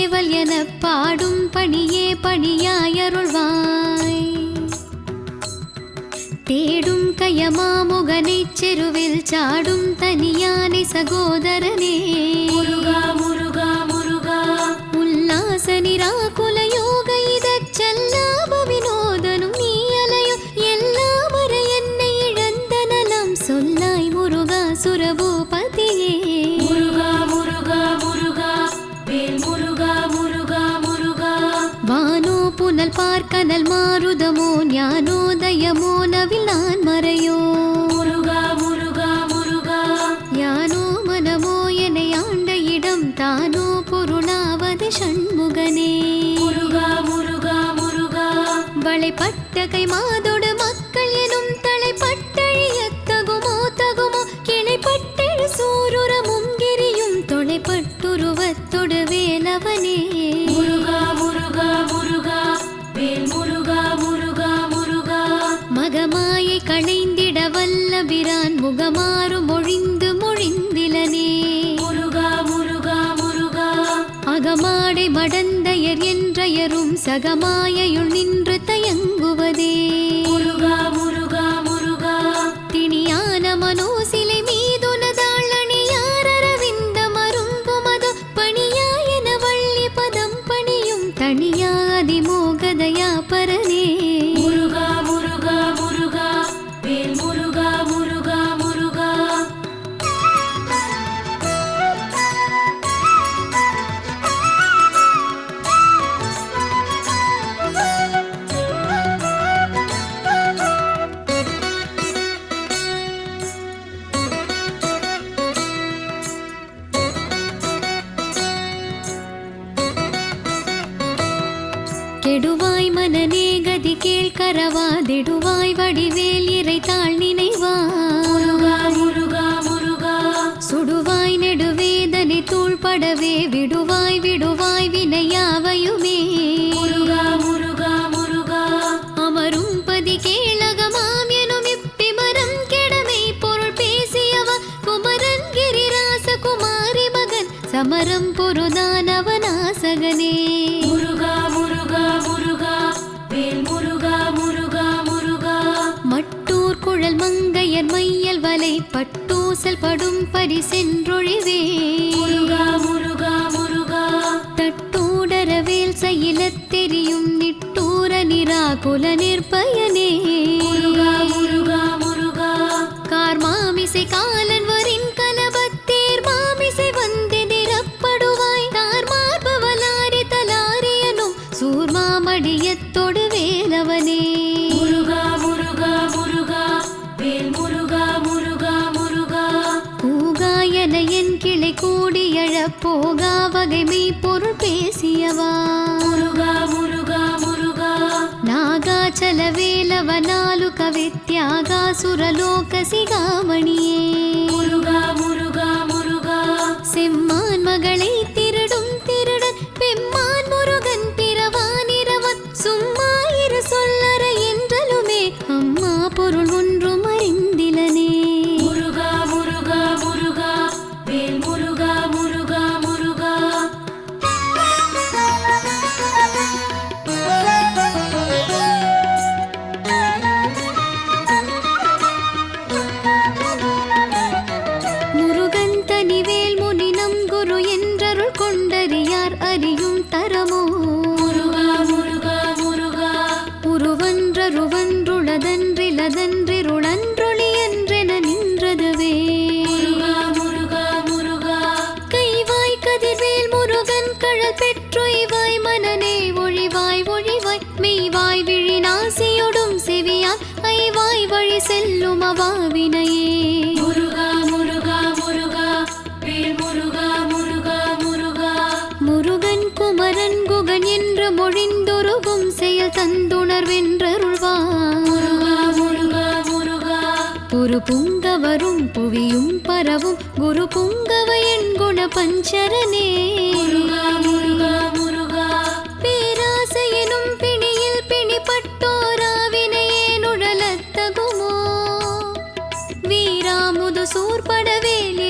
சேவல் என பாடும் பணியே பணியாயருள்வாய். தேடும் கயமா முகனை செருவில் சாடும் தனியானை சகோதரனே. முருகா முருகா முருகா. உல்லாச நிராகுல മാനൽ മാരുതമോ ഞാനോദയമോ നവിൽ നാൻ മറയോ அகமாடை மடந்தையர் என்றயரும் சகமாயுள் நின்று தயங்குவதே. முருகா முருகா முருகா. திணியான மனோ கமரம் புருதானவனாசகனே முருகா முருகா முருகா வேல் முருகா முருகா முருகா. மட்டூர் குழல் மங்கையர் மையல் வலை பட்டூசல் படும் பரி சென்றொழிவே. முருகா முருகா முருகா. தட்டூடரவேல் செயலத் தெரியும் நிட்டூர நிராகுல நிற்பயனே. முருகா முருகா முருகா. கார்மாமிசை காலன் నాగమి పొరుటేసియవా మురుగా మురుగా మురుగా. నాగాచల వేలవ నాలుక విత్యాగా సురలోక సిగామణియే முருகாவா வினையே முருகா முருகா முருகா முருகா முருகா முருகா. முருகன் குமரன் குகன் என்று மொழிந்தொருகும் செயல் தந்துணர்வென்றருள்வார் குரு புங்க வரும் புவியும் பரவும் குரு புங்கவ குண பஞ்சரனே. முருகா முருகா கொண்டு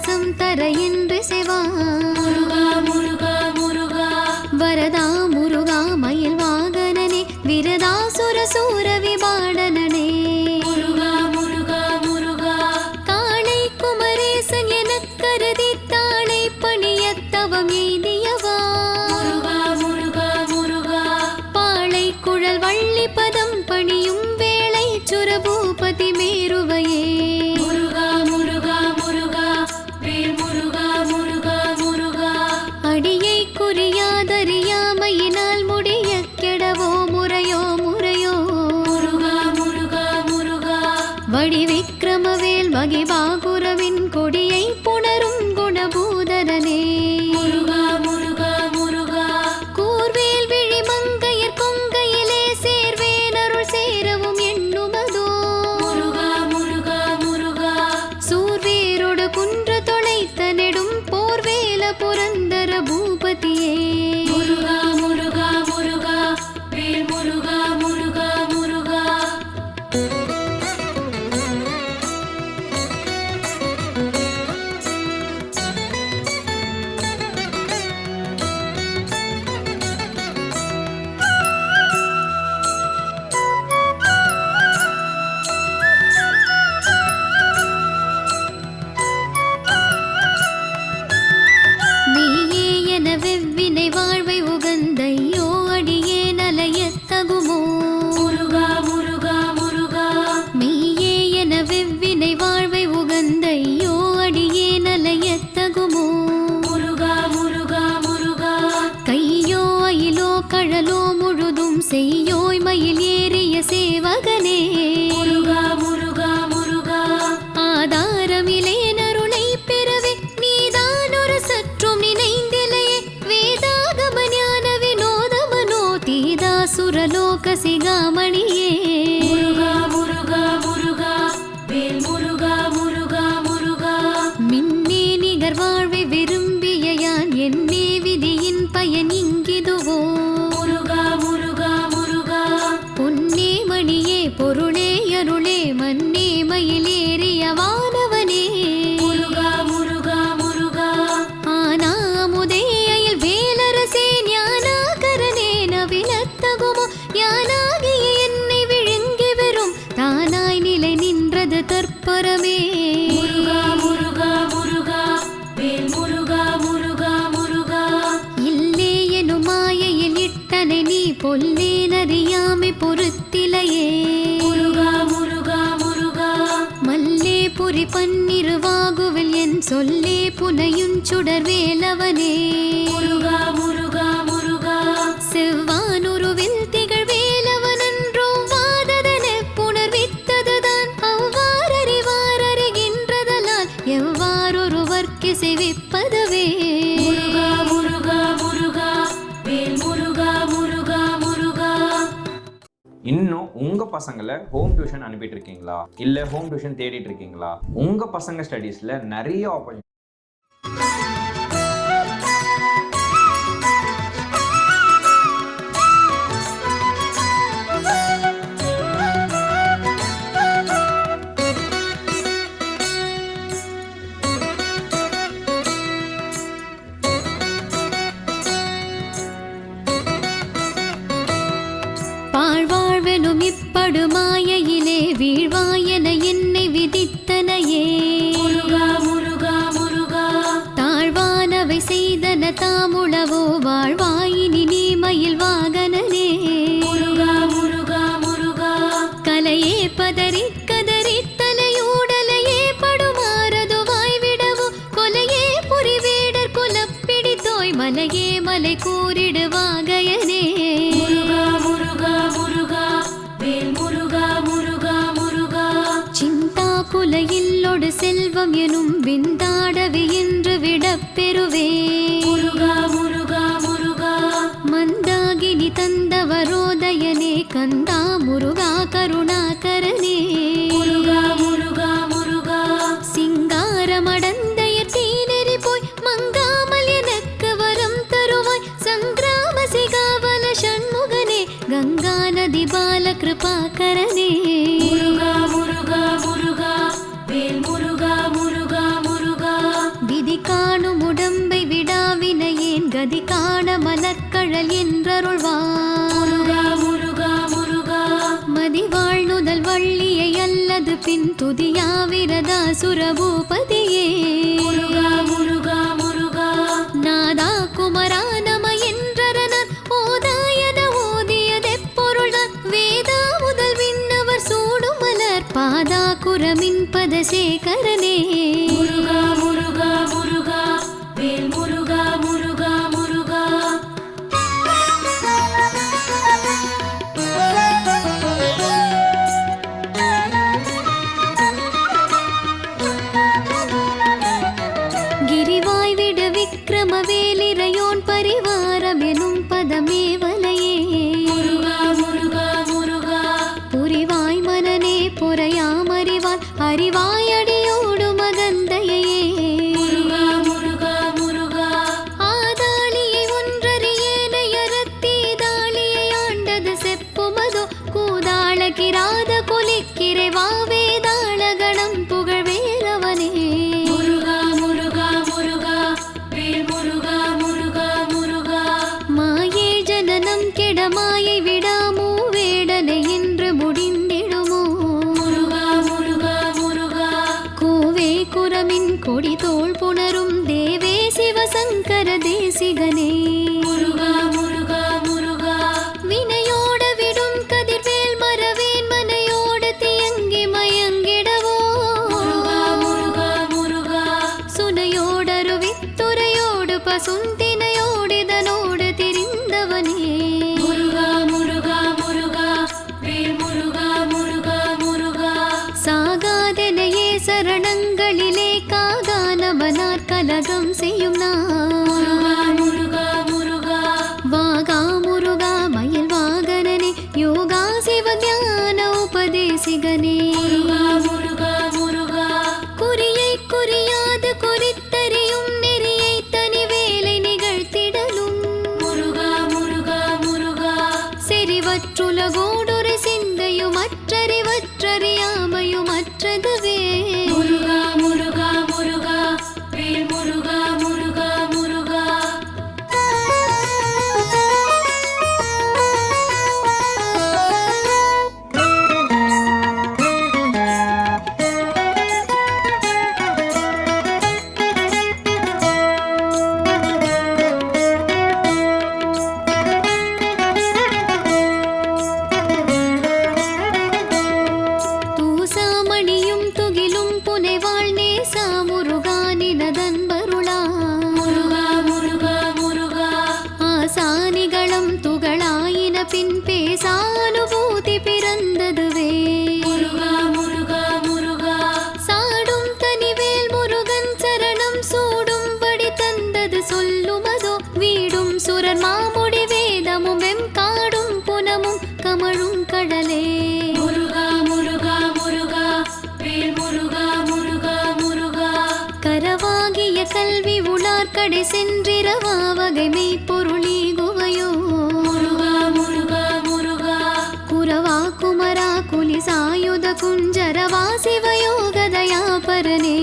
அரசம் தர என்று செவா. முருகா முருகா முருகா. வரதா முருகா மயில் வாகனனே. விரதா சுரசூர விபாட. மகிமைக்குரிய செய்யோய் பொருளே புனையுஞ்சுடர் வேலவனே முருகா முருகா முருகா. செவ்வானுருவில் திகழ் வேலவனென்றும் வாததன புணர்வித்ததுதான். அவ்வாறறிவார் அறிகின்றதலால் எவ்வாறொருவர்க்கு செவிப்பதுவே. முருகா முருகா முருகா. முருகா முருகா முருகா. இன்னும் உங்க பசங்களை ஹோம் டியூஷன் அனுப்பிட்டு இருக்கீங்களா? இல்ல ஹோம் டியூஷன் தேடிட்டு இருக்கீங்களா? உங்க பசங்க ஸ்டடீஸ்ல நிறைய ஆப்பர்ச்சுனிட்டி எனினும் விந்தாடவி என்று விடப்பெறுவே முருகா முருகா முருகா. மந்தாகினி தந்தவரோதயனே கந்தா முருகா கருணாகரனே. முருகா முருகா முருகா. சிங்காரமடந்தயர் தீநெறி போய் மங்காமல் எனக்கு வரம் தருவாய். சங்கிராம சிகாவல சண்முகனே கங்கா நதி பால கிருபாகர ಸುರಭೂಪತಿಯೇ ಮುರುಘಾ ಮುರುಘಾ ಮುರುಘಾ ನಾದ ಕುಮರ ನಮ என்றரன ஓதாயன ஓதியதெப்பொருள் வேதா முதல் விண்ணவர் சூடும் மலர் பாதா குரமின் பத முருகா முருகா நாற்கடை சென்றிரவா வகை மெய்ப்பொருளி குவையோ முருகா முருகா முருகா. குரவா குமரா குலிசாயுத குஞ்சரவா சிவயோகதயா பரனே